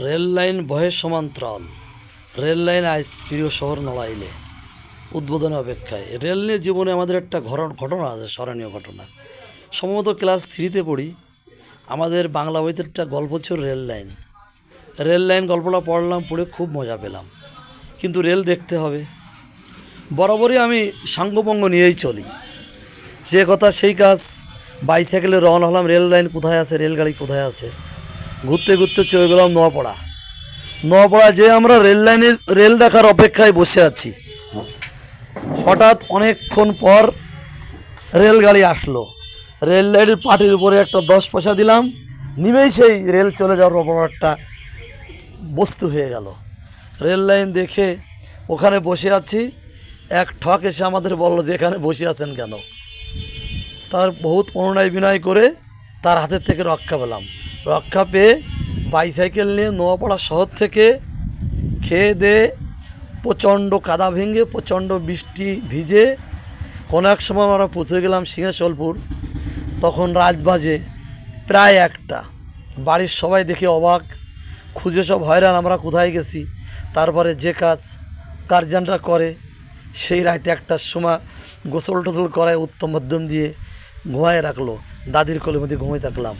Rail line বহের সমান্তরাল। Rail line আইস প্রিয় শহর নড়াইলে। উদ্বোধন অপেক্ষায়। রেল নিয়ে জীবনে আমাদের একটা ঘটনা আছে, স্মরণীয় ঘটনা। সম্ভবত ক্লাস থ্রিতে পড়ি। আমাদের বাংলা বইতে একটা গল্প ছিল রেল লাইন। রেল লাইন গল্পটা পড়লাম, পড়ে খুব মজা পেলাম। কিন্তু রেল দেখতে হবে। বরাবরই আমি সাঙ্গভঙ্গ নিয়েই চলি। যে কথা, সেই কাজ। বাইসাইকেলে রওনা হলাম, রেল লাইন কোথায় আছে, রেলগাড়ি কোথায় আছে? ঘুরতে ঘুরতে চলে গেলাম নোয়াপাড়া। নোয়াপাড়া যে আমরা রেল লাইনের, রেল দেখার অপেক্ষায় বসে আছি। হঠাৎ অনেকক্ষণ পর রেলগাড়ি আসলো। রেল লাইনের পাটির উপরে একটা দশ পয়সা দিলাম, নিমেই সেই রেল চলে যাওয়ার বড় একটা বস্তু হয়ে গেল। রেল লাইন দেখে ওখানে বসে আছি। এক ঠক এসে আমাদের বলল যে, এখানে বসে আছেন কেন? তার বহুত অনুনয় বিনয় করে তার হাতের থেকে রক্ষা পেলাম। রক্ষা পেয়ে বাইসাইকেল নিয়ে নোয়াপাড়া শহর থেকে খেয়ে দিয়ে প্রচণ্ড কাদা ভেঙে, প্রচণ্ড বৃষ্টি ভিজে কোনো এক সময় আমরা পৌঁছে গেলাম সিংহেশ্বলপুর তখন রাত বাজে প্রায় একটা। বাড়ির সবাই দেখে অবাক। খুঁজে সব হয়রান আমরা কোথায় গেছি? তারপরে যে কাজ গার্জিয়ানরা করে, সেই রাতে একটার সময় গোসল টোসল করায় উত্তম মাধ্যম দিয়ে ঘুমায় রাখল। দাদির কোলের মধ্যে ঘুমিয়ে থাকলাম।